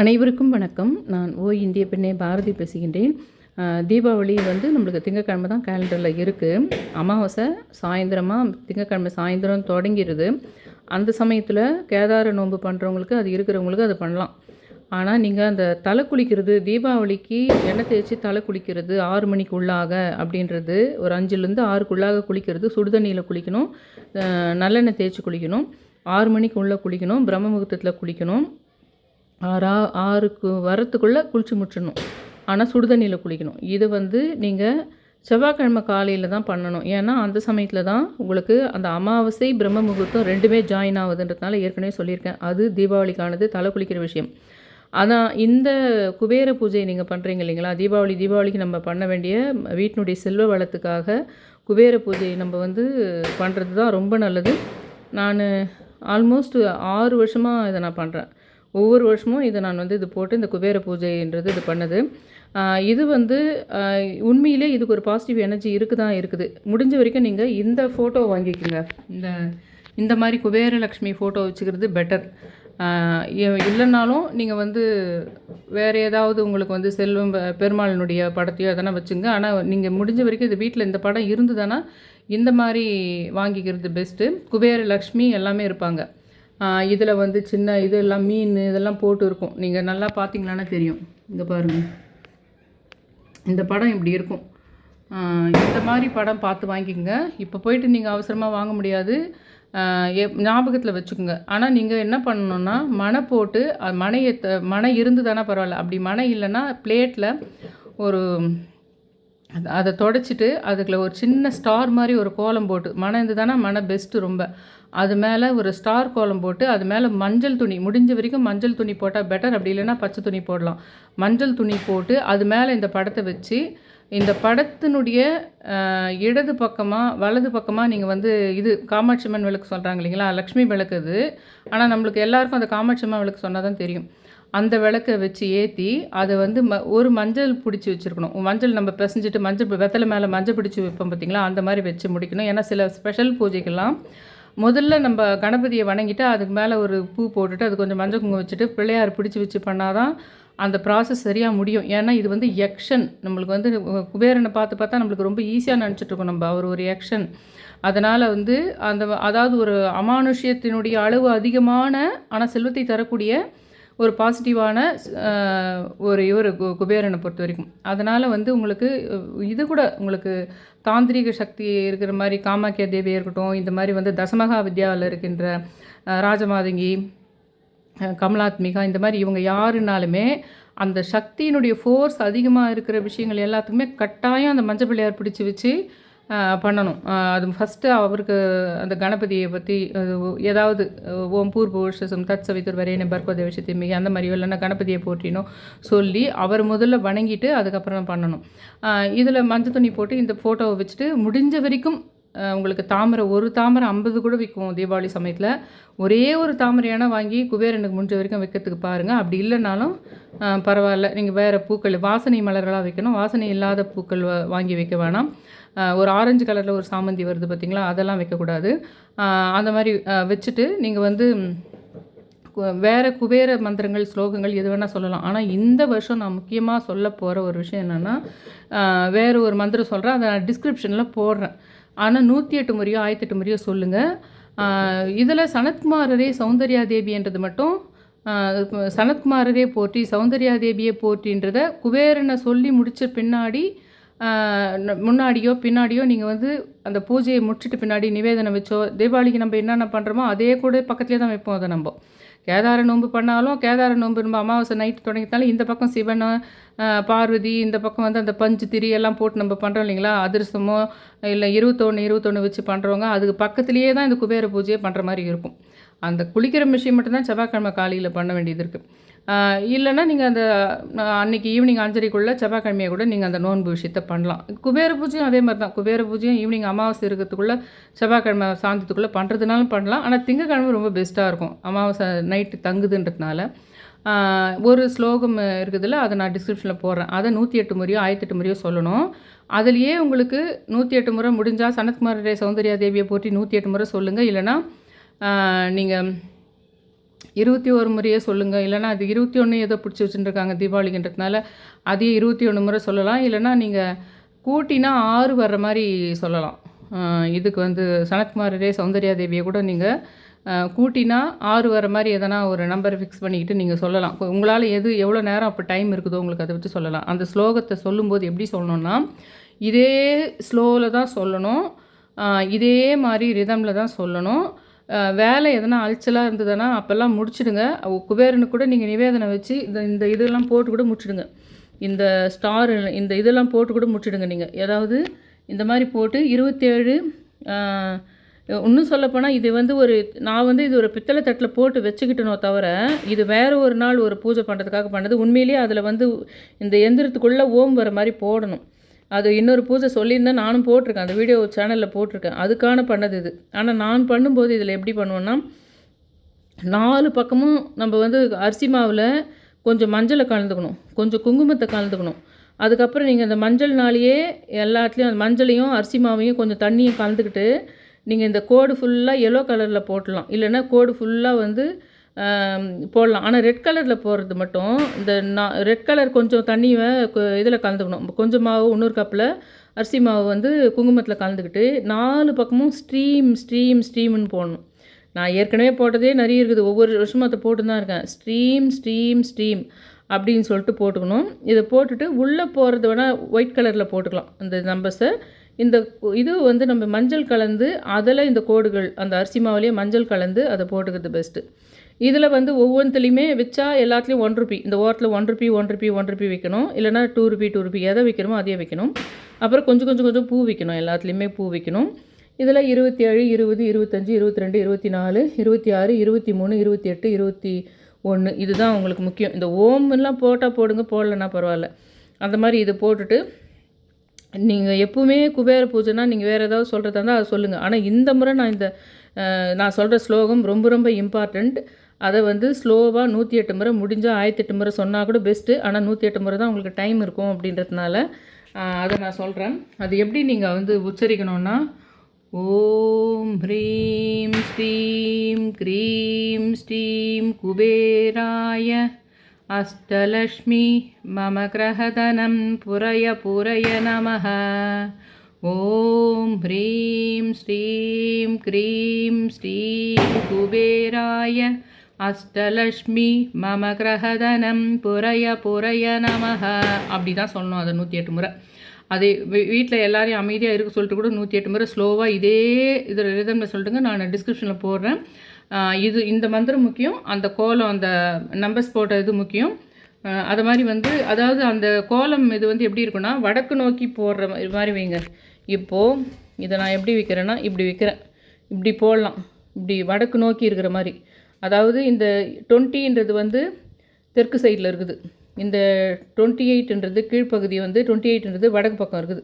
அனைவருக்கும் வணக்கம். நான் ஓ இந்திய பெண்ணே பாரதி பேசுகின்றேன். தீபாவளி வந்து நம்மளுக்கு திங்கக்கிழமை தான் கேலண்டரில் இருக்குது அமாவாசை சாயந்தரமாக திங்கக்கிழமை சாயந்தரம் தொடங்கிடுது அந்த சமயத்தில் கேதார நோன்பு பண்ணுறவங்களுக்கு அது இருக்கிறவங்களுக்கு அது பண்ணலாம். ஆனால் நீங்கள் அந்த தலை குளிக்கிறது தீபாவளிக்கு எண்ணெய் தேய்ச்சி தலை குளிக்கிறது ஆறு மணிக்கு உள்ளாக அப்படின்றது ஒரு அஞ்சுலேருந்து ஆறுக்குள்ளாக குளிக்கிறது சுடுதண்ணியில் குளிக்கணும் நல்லெண்ணெய் தேய்ச்சி குளிக்கணும் ஆறு மணிக்கு உள்ளே குளிக்கணும் பிரம்ம முகூர்த்தத்தில் குளிக்கணும் ஆறா ஆறுக்கு வரத்துக்குள்ளே குளிச்சு முடிச்சிடணும். ஆனால் சுடுதண்ணியில் குளிக்கணும். இது வந்து நீங்கள் செவ்வாய்க்கிழமை காலையில் தான் பண்ணணும். ஏன்னா அந்த சமயத்தில் தான் உங்களுக்கு அந்த அமாவாசை பிரம்ம முகூர்த்தம் ரெண்டுமே ஜாயின் ஆகுதுன்றதுனால ஏற்கனவே சொல்லியிருக்கேன். அது தீபாவளிக்கானது தலை குளிக்கிற விஷயம். ஆனால் இந்த குபேர பூஜை நீங்கள் பண்ணுறீங்க இல்லைங்களா? தீபாவளி தீபாவளிக்கு நம்ம பண்ண வேண்டிய வீட்டினுடைய செல்வ வளத்துக்காக குபேர பூஜை நம்ம வந்து பண்ணுறது தான் ரொம்ப நல்லது. நான் ஆல்மோஸ்ட் ஆறு வருஷமாக இதை நான் பண்ணுறேன் ஒவ்வொரு வருஷமும் இதை நான் வந்து இது போட்டு இந்த குபேர பூஜைன்றது இது பண்ணது. இது வந்து உண்மையிலே இதுக்கு ஒரு பாசிட்டிவ் எனர்ஜி இருக்குது தான் இருக்குது. முடிஞ்ச வரைக்கும் நீங்கள் இந்த ஃபோட்டோ வாங்கிக்கோங்க. இந்த இந்த மாதிரி குபேரலக்ஷ்மி ஃபோட்டோ வச்சுக்கிறது பெட்டர் இல்லைனாலும் நீங்கள் வந்து வேறு ஏதாவது உங்களுக்கு வந்து செல்வம் பெருமாளினுடைய படத்தையோ எதனா வச்சுங்க. ஆனால் நீங்கள் முடிஞ்ச வரைக்கும் இது வீட்டில் இந்த படம் இருந்ததுன்னா இந்த மாதிரி வாங்கிக்கிறது பெஸ்ட்டு குபேர லக்ஷ்மி எல்லாமே இருப்பாங்க. இதில் வந்து சின்ன இதெல்லாம் மீன் இதெல்லாம் போட்டு இருக்கும். நீங்கள் நல்லா பார்த்தீங்களான்னா தெரியும். இங்கே பாருங்கள் இந்த படம் இப்படி இருக்கும். இந்த மாதிரி படம் பார்த்து வாங்கிக்கோங்க. இப்போ போயிட்டு நீங்கள் அவசரமாக வாங்க முடியாது. ஞாபகத்தில் வச்சுக்கோங்க. ஆனால் நீங்கள் என்ன பண்ணணுன்னா மனை போட்டு மனையை த- மனை இருந்துதானா பரவாயில்ல. அப்படி மனை இல்லைன்னா பிளேட்டில் ஒரு அதை தொடச்சிட்டு அதுக்குள்ள ஒரு சின்ன ஸ்டார் மாதிரி ஒரு கோலம் போட்டு மனை இருந்துதானா? மனை பெஸ்ட்டு ரொம்ப. அது மேலே ஒரு ஸ்டார் கோலம் போட்டு அது மேலே மஞ்சள் துணி முடிஞ்ச வரைக்கும் மஞ்சள் துணி போட்டால் பெட்டர் அப்படி இல்லைன்னா பச்சை துணி போடலாம். மஞ்சள் துணி போட்டு அது மேலே இந்த படத்தை வச்சு இந்த படத்தினுடைய இடது பக்கமாக வலது பக்கமாக நீங்கள் வந்து இது காமாட்சி அம்மன் விளக்கு சொல்கிறாங்க இல்லைங்களா? லக்ஷ்மி விளக்கு அது ஆனால் நம்மளுக்கு எல்லாருக்கும் அந்த காமாட்சி அம்மன் விளக்கு சொன்னால் தான் தெரியும். அந்த விளக்கை வச்சு ஏற்றி அதை வந்து ம ஒரு மஞ்சள் பிடிச்சி வச்சுருக்கணும். மஞ்சள் நம்ம பிசைஞ்சிட்டு மஞ்சள் வெத்தலை மேலே மஞ்சள் பிடிச்சி வைப்போம் பார்த்தீங்களா அந்த மாதிரி வச்சு முடிக்கணும். ஏன்னா சில ஸ்பெஷல் பூஜைக்கெல்லாம் முதல்ல நம்ம கணபதியை வணங்கிட்டு அதுக்கு மேலே ஒரு பூ போட்டுட்டு அது கொஞ்சம் மஞ்சள் குங்குமம் வச்சுட்டு பிள்ளையார் பிடிச்சி வச்சு பண்ணாதான் அந்த ப்ராசஸ் சரியாக முடியும். ஏன்னா இது வந்து எக்ஷன் நம்மளுக்கு வந்து குபேரனை பார்த்து பார்த்தா நம்மளுக்கு ரொம்ப ஈஸியாக நினச்சிட்ருக்கோம் நம்ம. அவர் ஒரு எக்ஷன் அதனால் வந்து அந்த அதாவது ஒரு அமானுஷ்யத்தினுடைய அளவு அதிகமான ஆனால் செல்வத்தை தரக்கூடிய ஒரு பாசிட்டிவான ஒரு இவர் கு குபேரனை பொறுத்த வரைக்கும். அதனால் வந்து உங்களுக்கு இது கூட உங்களுக்கு தாந்திரிக சக்தி இருக்கிற மாதிரி காமாக்கிய தேவியாக இருக்கட்டும் இந்த மாதிரி வந்து தசமகா வித்யாவில் இருக்கின்ற ராஜமாதங்கி கமலாத்மிகா இந்த மாதிரி இவங்க யாருனாலுமே அந்த சக்தியினுடைய ஃபோர்ஸ் அதிகமாக இருக்கிற விஷயங்கள் எல்லாத்துக்குமே கட்டாயம் அந்த மஞ்சள் பிள்ளையார் பிடிச்சி வச்சு பண்ணணும். அது ஃபஸ்ட்டு அவருக்கு அந்த கணபதியை பற்றி ஏதாவது அஹ், ஓம் பூர்வபுருஷம் தத் சவித்துர் வரையன பர்கோ தேவசத்திமி அந்த மாதிரி இல்லைன்னா கணபதியை போற்றினோ சொல்லி அவர் முதல்ல வணங்கிட்டு அதுக்கப்புறம் பண்ணணும். இதில் மஞ்சள் துணி போட்டு இந்த ஃபோட்டோவை வச்சுட்டு முடிஞ்ச வரைக்கும் உங்களுக்கு தாமரை ஒரு தாமரை ஐம்பது கூட விற்கும் தீபாவளி சமயத்தில். ஒரே ஒரு தாமரையான வாங்கி குபேரனுக்கு முடிஞ்ச வரைக்கும் வைக்கிறதுக்கு பாருங்கள் அப்படி இல்லைனாலும் பரவாயில்ல. நீங்கள் வேறு பூக்கள் வாசனை மலர்களாக வைக்கணும். வாசனை இல்லாத பூக்கள் வாங்கி வைக்க வேணாம். ஒரு ஆரஞ்சு கலரில் ஒரு சாமந்தி வருது பார்த்தீங்களா அதெல்லாம் வைக்கக்கூடாது. அந்த மாதிரி வச்சுட்டு நீங்கள் வந்து வேறு குபேர மந்திரங்கள் ஸ்லோகங்கள் எது வேணால் சொல்லலாம். ஆனால் இந்த வருஷம் நான் முக்கியமாக சொல்ல போகிற ஒரு விஷயம் என்னென்னா வேறு ஒரு மந்திரம் சொல்கிறேன் அதை நான் டிஸ்கிரிப்ஷனில் போடுறேன். ஆனால் நூற்றி எட்டு முறையோ ஆயிரத்தி எட்டு முறையோ சொல்லுங்கள் இதில் சனத்குமாரரே சௌந்தர்யா தேவின்றது மட்டும் சனத்குமாரரே போற்றி சௌந்தர்யா தேவியை போற்றின்றத குபேரனை சொல்லி முடித்த பின்னாடி முன்னாடியோ பின்னாடியோ நீங்கள் வந்து அந்த பூஜையை முடிச்சுட்டு பின்னாடி நிவேதனம் வச்சோ தீபாவளிக்கு நம்ம என்னென்ன பண்ணுறோமோ அதே கூட பக்கத்துலேயே தான் வைப்போம் அதை நம்ம. கேதார நோன்பு பண்ணாலும் கேதார நோன்பு நம்ம அமாவாசை நைட்டு தொடங்கினாலும் இந்த பக்கம் சிவன் பார்வதி இந்த பக்கம் வந்து அந்த பஞ்சு திரி எல்லாம் போட்டு நம்ம பண்ணுறோம் இல்லைங்களா? அதிரசமோ இல்லை இருபத்தொன்று இருபத்தொன்று வச்சு பண்ணுறவங்க அதுக்கு பக்கத்துலேயே தான் இந்த குபேர பூஜையை பண்ணுற மாதிரி இருக்கும். அந்த குளிக்கிற விஷயம் மட்டும்தான் செவ்வாய்க்கிழமை காலையில் பண்ண வேண்டியது இருக்குது இல்லைன்னா நீங்கள் அந்த அன்றைக்கி அன்னைக்கு ஈவினிங் அஞ்சரைக்குள்ளே செவ்வாய்க்கிழமையை கூட நீங்கள் அந்த நோன்பு விஷயத்தை பண்ணலாம். குபேர பூஜையும் அதே மாதிரி தான் குபேர பூஜையும் ஈவினிங் அமாவாசை இருக்கிறதுக்குள்ளே செவ்வாய்க்கிழமை சாந்தத்துக்குள்ளே பண்ணுறதுனாலும் பண்ணலாம். ஆனால் திங்கக்கிழமை ரொம்ப பெஸ்ட்டாக இருக்கும். அமாவாசை நைட்டு தங்குதுன்றதுனால. ஒரு ஸ்லோகம் இருக்குதுல்ல அதை நான் டிஸ்கிரிப்ஷனில் போடுறேன். அதை நூற்றி எட்டு முறையோ ஆயிரத்தி எட்டு முறையோ சொல்லணும். அதுலேயே உங்களுக்கு நூற்றி எட்டு முறை முடிஞ்சால் சனத்குமார் சௌந்தர்யா தேவியை போற்றி நூற்றி எட்டு முறை சொல்லுங்கள் இல்லைன்னா நீங்கள் இருபத்தி ஒரு முறையே சொல்லுங்கள் இல்லைனா அது இருபத்தி ஒன்று ஏதோ பிடிச்சி வச்சுட்டுருக்காங்க தீபாவளிக்குன்றதுனால அதையும் இருபத்தி ஒன்று முறை சொல்லலாம். இல்லைனா நீங்கள் கூட்டினா ஆறு வர்ற மாதிரி சொல்லலாம். இதுக்கு வந்து சனத்குமாரரே சௌந்தர்யா தேவியை கூட நீங்கள் கூட்டினா ஆறு வர மாதிரி எதனா ஒரு நம்பரை ஃபிக்ஸ் பண்ணிக்கிட்டு நீங்கள் சொல்லலாம். உங்களால் எது எவ்வளோ நேரம் அப்போ டைம் இருக்குதோ உங்களுக்கு அதை வச்சு சொல்லலாம். அந்த ஸ்லோகத்தை சொல்லும்போது எப்படி சொல்லணும்னா இதே ஸ்லோவில் தான் சொல்லணும். இதே மாதிரி ரிதமில் தான் சொல்லணும். வேலை எதனா அலைச்சலாக இருந்ததுன்னா அப்போல்லாம் முடிச்சிடுங்க. குபேரனுக்கு கூட நீங்கள் நிவேதனை வச்சு இந்த இந்த இதெல்லாம் போட்டு கூட முடிச்சிடுங்க. இந்த ஸ்டார் இந்த இதெல்லாம் போட்டு கூட முடிச்சிடுங்க நீங்கள் ஏதாவது இந்த மாதிரி போட்டு இருபத்தேழு இன்னும் சொல்லப்போனால் இது வந்து ஒரு நான் வந்து இது ஒரு பித்தளை தட்டில் போட்டு வச்சுக்கிட்டனோ தவிர இது வேறு ஒரு நாள் ஒரு பூஜை பண்ணுறதுக்காக பண்ணது. உண்மையிலேயே அதில் வந்து இந்த எந்திரத்துக்குள்ளே ஓம் வர மாதிரி போடணும். அது இன்னொரு பூஜை சொல்லியிருந்தேன் நானும் போட்டிருக்கேன். அந்த வீடியோ சேனலில் போட்டிருக்கேன். அதுக்கான பண்ணது இது. ஆனால் நான் பண்ணும்போது இதில் எப்படி பண்ணுவேன்னா நாலு பக்கமும் நம்ம வந்து அரிசி மாவில் கொஞ்சம் மஞ்சளை கலந்துக்கணும். கொஞ்சம் குங்குமத்தை கலந்துக்கணும். அதுக்கப்புறம் நீங்கள் அந்த மஞ்சள்னாலேயே எல்லாத்துலேயும் அந்த மஞ்சளையும் அரிசி மாவையும் கொஞ்சம் தண்ணியும் கலந்துக்கிட்டு நீங்கள் இந்த கோடு ஃபுல்லாக எல்லோ கலரில் போட்டலாம் இல்லைன்னா கோடு ஃபுல்லாக வந்து போடலாம். ஆனால் ரெட் கலரில் போடுறது மட்டும் இந்த நான் ரெட் கலர் கொஞ்சம் தண்ணியை இதில் கலந்துக்கணும். கொஞ்சம் மாவு இன்னொரு கப்பில் அரிசி மாவு வந்து குங்குமத்தில் கலந்துக்கிட்டு நாலு பக்கமும் ஸ்ட்ரீம் ஸ்ட்ரீம் ஸ்ட்ரீம்னு போடணும். நான் ஏற்கனவே போட்டதே நிறைய இருக்குது. ஒவ்வொரு வருஷமும் அதை போட்டு தான் இருக்கேன். ஸ்ட்ரீம் ஸ்ட்ரீம் ஸ்ட்ரீம் அப்படின்னு சொல்லிட்டு போட்டுக்கணும். இதை போட்டுட்டு உள்ளே போகிறத வேணால் ஒயிட் கலரில் போட்டுக்கலாம். அந்த நம்பர்ஸை இந்த இது வந்து நம்ம மஞ்சள் கலந்து அதில் இந்த கோடுகள் அந்த அரிசி மாவுலேயே மஞ்சள் கலந்து அதை போட்டுக்கிறது பெஸ்ட்டு இதில் வந்து ஒவ்வொன்றுலையுமே வச்சா எல்லாத்துலேயும் ஒன் ருபி இந்த ஓரத்தில் one rupee one rupee one rupee வைக்கணும். இல்லைனா டூ ருபி டூ ருபி எதை வைக்கணுமோ அதையே வைக்கணும். அப்புறம் கொஞ்சம் கொஞ்சம் கொஞ்சம் பூ வைக்கணும். எல்லாத்துலேயுமே பூ வைக்கணும். இதில் இருபத்தி ஏழு இருபது இருபத்தஞ்சி இருபத்தி ரெண்டு இருபத்தி நாலு இருபத்தி ஆறு இருபத்தி மூணு இருபத்தி எட்டு இருபத்தி ஒன்று இதுதான் உங்களுக்கு முக்கியம். இந்த ஓம்லாம் போட்டால் போடுங்க போடலன்னா பரவாயில்ல. அந்த மாதிரி இது போட்டுட்டு நீங்கள் எப்பவுமே குபேர பூஜைனா நீங்கள் வேறு ஏதாவது சொல்கிறதா இருந்தால் அதை சொல்லுங்கள் ஆனால் இந்த முறை நான் இந்த நான் சொல்கிற ஸ்லோகம் ரொம்ப ரொம்ப இம்பார்ட்டண்ட் அதை வந்து ஸ்லோவாக நூற்றி எட்டு முறை முடிஞ்சால் ஆயிரத்தி எட்டு முறை சொன்னால் கூட பெஸ்ட்டு ஆனால் நூற்றி எட்டு முறை தான் உங்களுக்கு டைம் இருக்கும் அப்படின்றதுனால அதை நான் சொல்கிறேன் அது எப்படி நீங்கள் வந்து உச்சரிக்கணும்னா ஓம் ஹ்ரீம் ஸ்ரீம் க்ரீம் ஸ்ரீம் குபேராய அஷ்டலக்ஷ்மி மம கிரகதனம் புரய புரய நமக ஓம் ஹ்ரீம் ஸ்ரீம் க்ரீம் ஸ்ரீம் குபேராய அஷ்டலக்ஷ்மி மம கிரகதனம் புரைய புரைய நமக அப்படி தான் சொல்லணும் அதை நூற்றி எட்டு முறை. அதே வீட்டில் எல்லாரையும் அமைதியாக இருக்க சொல்லிட்டு கூட நூற்றி எட்டு முறை ஸ்லோவாக இதே இதில் ரிதமில் சொல்லிட்டுங்க நான் டிஸ்கிரிப்ஷனில் போடுறேன். இது இந்த மந்திரம் முக்கியம் அந்த கோலம் அந்த நம்பர்ஸ் போட்ட இது முக்கியம் அது மாதிரி வந்து அதாவது அந்த கோலம் இது வந்து எப்படி இருக்குன்னா வடக்கு நோக்கி போடுற இது மாதிரி வைங்க. இப்போது இதை நான் எப்படி விற்கிறேன்னா இப்படி விற்கிறேன் இப்படி போடலாம். இப்படி வடக்கு நோக்கி இருக்கிற மாதிரி. அதாவது இந்த டுவெண்ட்டின்றது வந்து தெற்கு சைடில் இருக்குது. இந்த டுவெண்ட்டி எயிட்ன்றது கீழ்ப்பகுதி வந்து டுவெண்ட்டி எயிட்ன்றது வடக்கு பக்கம் இருக்குது.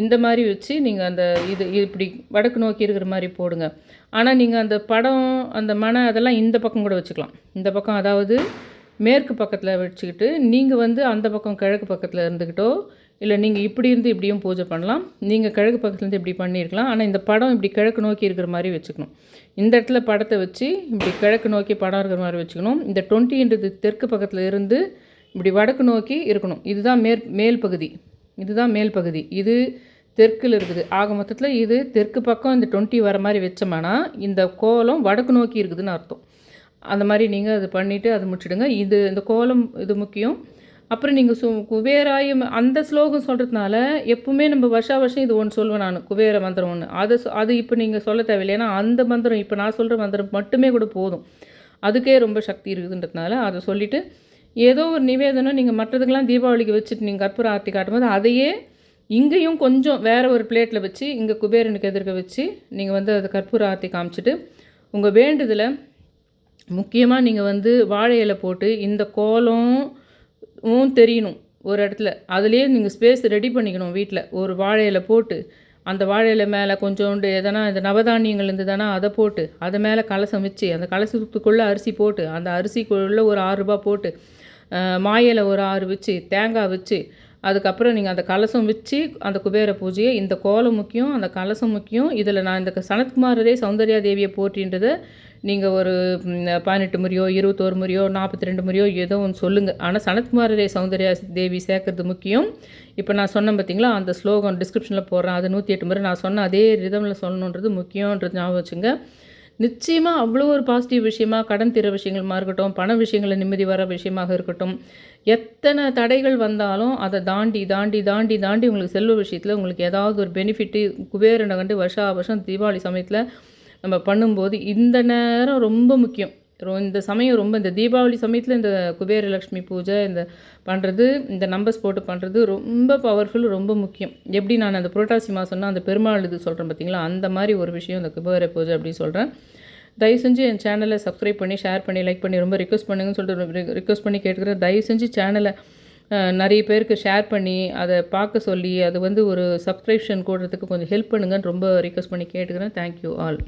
இந்த மாதிரி வச்சு நீங்கள் அந்த இது இப்படி வடக்கு நோக்கி இருக்கிற மாதிரி போடுங்க. ஆனால் நீங்கள் அந்த படம் அந்த மனை அதெல்லாம் இந்த பக்கம் கூட வச்சுக்கலாம். இந்த பக்கம் அதாவது மேற்கு பக்கத்தில் வச்சுக்கிட்டு நீங்கள் வந்து அந்த பக்கம் கிழக்கு பக்கத்தில் இருந்துக்கிட்டோ இல்லை நீங்கள் இப்படி இருந்து இப்படியும் பூஜை பண்ணலாம். நீங்கள் கிழக்கு பக்கத்துலேருந்து இப்படி பண்ணியிருக்கலாம். ஆனால் இந்த படம் இப்படி கிழக்கு நோக்கி இருக்கிற மாதிரி வச்சுக்கணும். இந்த இடத்துல படத்தை வச்சு இப்படி கிழக்கு நோக்கி படம் இருக்கிற மாதிரி வச்சுக்கணும். இந்த டுவெண்ட்டின்றது தெற்கு பக்கத்தில் இருந்து இப்படி வடக்கு நோக்கி இருக்கணும். இதுதான் மேற் மேல் பகுதி. இதுதான் மேல் பகுதி. இது தெற்கில் இருக்குது. ஆக மொத்தத்தில் இது தெற்கு பக்கம் இந்த டுவெண்ட்டி வர மாதிரி வச்சோம்னா இந்த கோலம் வடக்கு நோக்கி இருக்குதுன்னு அர்த்தம். அந்த மாதிரி நீங்கள் அது பண்ணிவிட்டு அது முடிச்சிடுங்க. இது இந்த கோலம் இது முக்கியம். அப்புறம் நீங்கள் சு குபேராயம் அந்த ஸ்லோகம் சொல்கிறதுனால எப்பவுமே நம்ம வருஷா வருஷம் இது ஒன்று சொல்லுவேன் நான் குபேர மந்திரம் ஒன்று அதை அது இப்போ நீங்கள் சொல்ல தேவையில்லை. ஏன்னா அந்த மந்திரம் இப்போ நான் சொல்கிற மந்திரம் மட்டுமே கூட போதும். அதுக்கே ரொம்ப சக்தி இருக்குதுன்றதுனால அதை சொல்லிவிட்டு ஏதோ ஒரு நிவேதனம் நீங்கள் மற்றதுக்கெல்லாம் தீபாவளிக்கு வச்சுட்டு நீங்கள் கற்பூர ஆர்த்தி காட்டும்போது அதையே இங்கேயும் கொஞ்சம் வேறு ஒரு பிளேட்டில் வச்சு இங்கே குபேரனுக்கு எதிர்க்க வச்சு நீங்கள் வந்து அதை கற்பூர ஆர்த்தி காமிச்சிட்டு உங்கள் வேண்டுதலை முக்கியமாக நீங்கள் வந்து வாழை இலை போட்டு இந்த கோலம் உம் தெரியணும் ஒரு இடத்துல. அதுலேயே நீங்கள் ஸ்பேஸ் ரெடி பண்ணிக்கணும் வீட்டில் ஒரு வாழை போட்டு அந்த வாழை இலை மேலே கொஞ்சோண்டு எதனா இந்த நவதானியங்கள் இருந்ததுன்னா அதை போட்டு அதை மேலே கலசம் வச்சு அந்த கலசத்துக்குள்ளே அரிசி போட்டு அந்த அரிசிக்குள்ளே ஒரு ஆறு போட்டு மாயில் ஒரு ஆறு வச்சு தேங்காய் வச்சு அதுக்கப்புறம் நீங்கள் அந்த கலசம் வச்சு அந்த குபேர பூஜையை இந்த கோலம் முக்கியம் அந்த கலசம் முக்கியம். இதில் நான் இந்த சனத்குமாரரே சௌந்தர்யா தேவியை போட்டின்றதை நீங்கள் ஒரு பதினெட்டு முறையோ இருபத்தோரு முறையோ நாற்பத்தி ரெண்டு முறையோ ஏதோ ஒன்று சொல்லுங்கள் ஆனால் சனத்குமாரரே சௌந்தர்யா தேவி சேர்க்கறது முக்கியம். இப்போ நான் சொன்னேன் பார்த்தீங்களா அந்த ஸ்லோகம் டிஸ்கிரிப்ஷனில் போடுறேன். அது நூற்றி எட்டு முறை நான் சொன்ன அதே ரிதமில் சொல்லணுன்றது முக்கியன்றது ஞாபகம் வச்சுங்க. நிச்சயமாக அவ்வளோ ஒரு பாசிட்டிவ் விஷயமா கடன் தீர விஷயங்களுமா இருக்கட்டும் பண விஷயங்களில் நிம்மதி வர விஷயமாக இருக்கட்டும் எத்தனை தடைகள் வந்தாலும் அதை தாண்டி தாண்டி தாண்டி தாண்டி உங்களுக்கு செல்வ விஷயத்தில் உங்களுக்கு ஏதாவது ஒரு பெனிஃபிட்டு குபேரனை கண்டு வருஷா வருஷம் தீபாவளி சமயத்தில் நம்ம பண்ணும்போது இந்த நேரம் ரொம்ப முக்கியம். ரொ- இந்த சமயம் ரொம்ப இந்த தீபாவளி சமயத்தில் இந்த குபேரலக்ஷ்மி பூஜை இந்த பண்ணுறது இந்த நம்பர்ஸ் போட்டு பண்ணுறது ரொம்ப பவர்ஃபுல் ரொம்ப முக்கியம். எப்படி நான் அந்த புரட்டாசி மாதம்னா அந்த பெருமாள் இது சொல்கிறேன் பார்த்தீங்களா அந்த மாதிரி ஒரு விஷயம் இந்த குபேர பூஜை அப்படின்னு சொல்கிறேன் தயவு செஞ்சு என் சேனலை சப்ஸ்கிரைப் பண்ணி ஷேர் பண்ணி லைக் பண்ணி ரொம்ப ரிக்வஸ்ட் பண்ணுங்கன்னு சொல்லிட்டு ரிக்வஸ்ட் பண்ணி கேட்டுக்கிறேன். தயவு செஞ்சு சேனலை நிறைய பேருக்கு ஷேர் பண்ணி அதை பார்க்க சொல்லி அது வந்து ஒரு சப்ஸ்கிரிப்ஷன் கூடுறதுக்கு கொஞ்சம் ஹெல்ப் பண்ணுங்கன்னு ரொம்ப ரிக்வஸ்ட் பண்ணி கேட்டுக்கிறேன். Thank you all